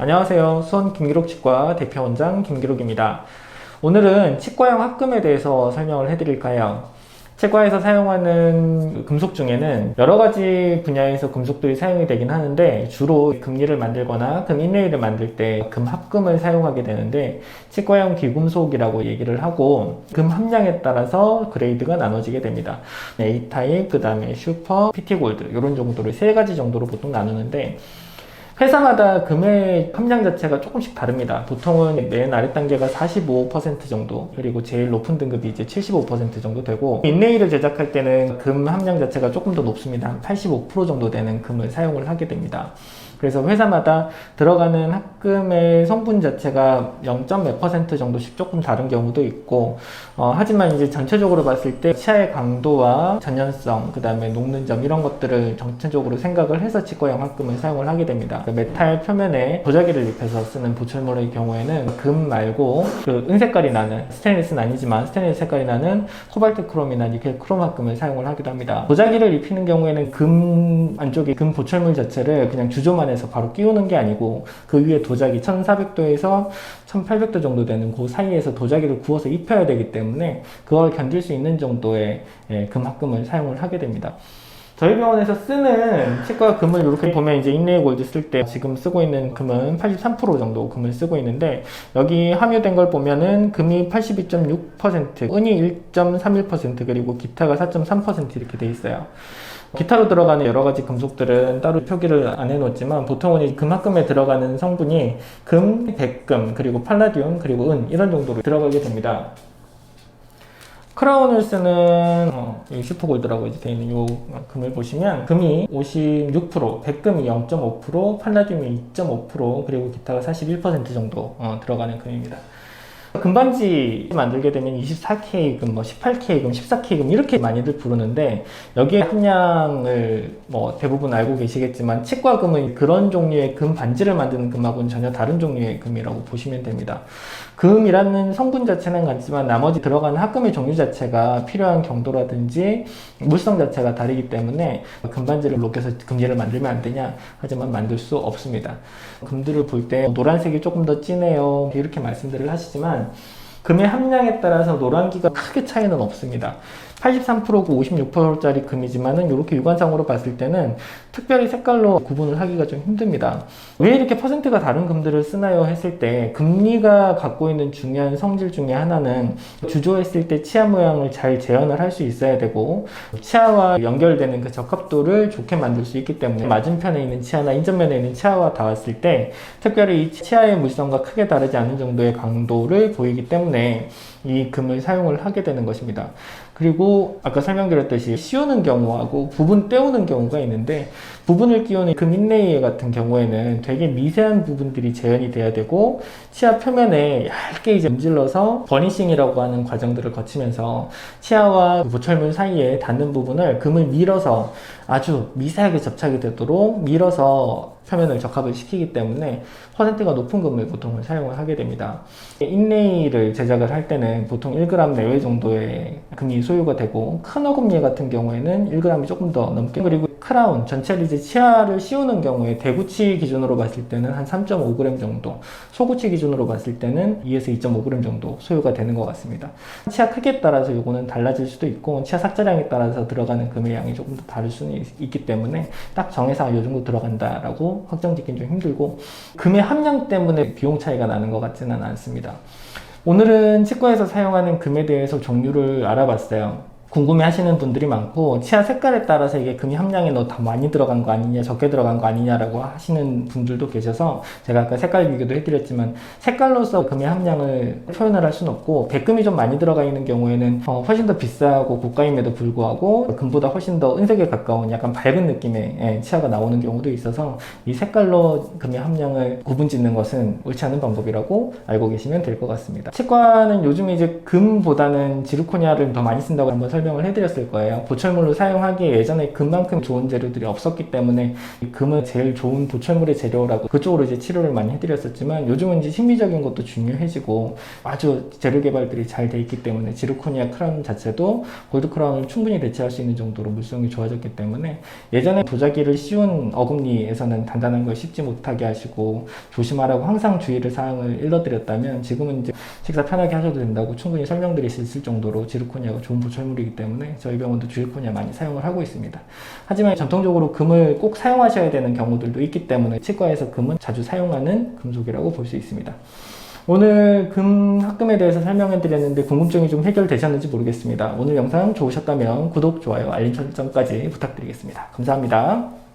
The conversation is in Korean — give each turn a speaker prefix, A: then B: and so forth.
A: 안녕하세요. 수원 김기록 치과 대표원장 김기록입니다. 오늘은 치과형 합금에 대해서 설명을 해드릴까요? 치과에서 사용하는 금속 중에는 여러 가지 분야에서 금속들이 사용이 되긴 하는데 주로 금리를 만들거나 금 인레이를 만들 때 금 합금을 사용하게 되는데 치과형 귀금속이라고 얘기를 하고 금 함량에 따라서 그레이드가 나눠지게 됩니다. A타입, 그 다음에 슈퍼, PT 골드 이런 정도로 세 가지 정도로 보통 나누는데 회사마다 금의 함량 자체가 조금씩 다릅니다. 보통은 맨 아래 단계가 45% 정도, 그리고 제일 높은 등급이 이제 75% 정도 되고, 인레이를 제작할 때는 금 함량 자체가 조금 더 높습니다. 한 85% 정도 되는 금을 사용을 하게 됩니다. 그래서 회사마다 들어가는 합금의 성분 자체가 0.몇 퍼센트 정도씩 조금 다른 경우도 있고, 어, 하지만 이제 전체적으로 봤을 때 치아의 강도와 전연성, 그 다음에 녹는 점 이런 것들을 전체적으로 생각을 해서 치과형 합금을 사용을 하게 됩니다. 그 메탈 표면에 도자기를 입혀서 쓰는 보철물의 경우에는 금 말고 그 은색깔이 나는 스테인리스는 아니지만 스테인리스 색깔이 나는 코발트 크롬이나 니켈 크롬 합금을 사용을 하기도 합니다. 도자기를 입히는 경우에는 금 안쪽에 금 보철물 자체를 그냥 주조만 해서 바로 끼우는 게 아니고 그 위에 도자기 1400도에서 1800도 정도 되는 그 사이에서 도자기를 구워서 입혀야 되기 때문에 그걸 견딜 수 있는 정도의 예, 금 합금을 사용을 하게 됩니다. 저희 병원에서 쓰는 치과 금을 이렇게 보면 이제 인레이 골드 쓸 때 지금 쓰고 있는 금은 83% 정도 금을 쓰고 있는데 여기 함유된 걸 보면은 금이 82.6%, 은이 1.31% 그리고 기타가 4.3% 이렇게 돼 있어요. 기타로 들어가는 여러 가지 금속들은 따로 표기를 안 해놓지만 보통은 이 금합금에 들어가는 성분이 금, 백금, 그리고 팔라디움, 그리고 은 이런 정도로 들어가게 됩니다. 크라운을 쓰는 어, 이 슈퍼골드라고 이제 되어 있는 이 금을 보시면 금이 56%, 백금이 0.5%, 팔라듐이 2.5% 그리고 기타가 41% 정도 어, 들어가는 금입니다. 금반지 만들게 되면 24K 금, 뭐 18K 금, 14K 금 이렇게 많이들 부르는데 여기에 함량을 뭐 대부분 알고 계시겠지만 치과금은 그런 종류의 금 반지를 만드는 금하고는 전혀 다른 종류의 금이라고 보시면 됩니다. 금이라는 성분 자체는 같지만 나머지 들어가는 합금의 종류 자체가 필요한 경도라든지 물성 자체가 다르기 때문에 금반지를 녹여서 금리를 만들면 안 되냐 하지만 만들 수 없습니다. 금들을 볼 때 노란색이 조금 더 진해요 이렇게 말씀들을 하시지만 Amen. 금의 함량에 따라서 노란기가 크게 차이는 없습니다. 83%고 56%짜리 금이지만은 이렇게 육안상으로 봤을 때는 특별히 색깔로 구분을 하기가 좀 힘듭니다. 왜 이렇게 퍼센트가 다른 금들을 쓰나요? 했을 때 금리가 갖고 있는 중요한 성질 중에 하나는 주조했을 때 치아 모양을 잘 재현을 할 수 있어야 되고 치아와 연결되는 그 적합도를 좋게 만들 수 있기 때문에 맞은편에 있는 치아나 인접면에 있는 치아와 닿았을 때 특별히 이 치아의 물성과 크게 다르지 않은 정도의 강도를 보이기 때문에 이 금을 사용을 하게 되는 것입니다. 그리고 아까 설명드렸듯이 씌우는 경우하고 부분 떼우는 경우가 있는데 부분을 끼우는 금 인레이 같은 경우에는 되게 미세한 부분들이 재현이 돼야 되고 치아 표면에 얇게 이제 문질러서 버니싱이라고 하는 과정들을 거치면서 치아와 보철물 사이에 닿는 부분을 금을 밀어서 아주 미세하게 접착이 되도록 밀어서 표면을 적합을 시키기 때문에 퍼센트가 높은 금을 보통 사용을 하게 됩니다. 인레이를 제작을 할 때는 보통 1g 내외 정도의 금이 소요가 되고 큰 어금니 같은 경우에는 1g이 조금 더 넘게 그리고 크라운 전체를 이제 치아를 씌우는 경우에 대구치 기준으로 봤을 때는 한 3.5g 정도 소구치 기준으로 봤을 때는 2에서 2.5g 정도 소요가 되는 것 같습니다. 치아 크기에 따라서 이거는 달라질 수도 있고 치아 삭자량에 따라서 들어가는 금의 양이 조금 더 다를 수는 있, 있기 때문에 딱 정해서 아, 요 정도 들어간다라고 확정 짓긴 좀 힘들고 금의 함량 때문에 비용 차이가 나는 것 같지는 않습니다. 오늘은 치과에서 사용하는 금에 대해서 종류를 알아봤어요. 궁금해 하시는 분들이 많고 치아 색깔에 따라서 이게 금이 함량이 너더 많이 들어간 거 아니냐 적게 들어간 거 아니냐라고 하시는 분들도 계셔서 제가 아까 색깔 비교도 해드렸지만 색깔로서 금의 함량을 표현을 할 수는 없고 백금이 좀 많이 들어가 있는 경우에는 어, 훨씬 더 비싸고 고가임에도 불구하고 금보다 훨씬 더 은색에 가까운 약간 밝은 느낌의 예, 치아가 나오는 경우도 있어서 이 색깔로 금의 함량을 구분 짓는 것은 옳지 않은 방법이라고 알고 계시면 될 것 같습니다. 치과는 요즘 이제 금보다는 지르코니아를 더 많이 쓴다고 한번 설 설명을 해드렸을 거예요. 보철물로 사용하기에 예전에 금만큼 좋은 재료들이 없었기 때문에 이 금은 제일 좋은 보철물의 재료라고 그쪽으로 이제 치료를 많이 해드렸었지만 요즘은 이제 심리적인 것도 중요해지고 아주 재료 개발들이 잘 돼 있기 때문에 지르코니아 크라운 자체도 골드 크라운을 충분히 대체할 수 있는 정도로 물성이 좋아졌기 때문에 예전에 도자기를 씌운 어금니에서는 단단한 걸 씹지 못하게 하시고 조심하라고 항상 주의를 사항을 일러드렸다면 지금은 이제 식사 편하게 하셔도 된다고 충분히 설명드릴 수 있을 정도로 지르코니아가 좋은 보철물이기 때문에 저희 병원도 지르코니아 많이 사용을 하고 있습니다. 하지만 전통적으로 금을 꼭 사용하셔야 되는 경우들도 있기 때문에 치과에서 금은 자주 사용하는 금속이라고 볼 수 있습니다. 오늘 금 합금에 대해서 설명해 드렸는데 궁금증이 좀 해결되셨는지 모르겠습니다. 오늘 영상 좋으셨다면 구독, 좋아요, 알림 설정까지 부탁드리겠습니다. 감사합니다.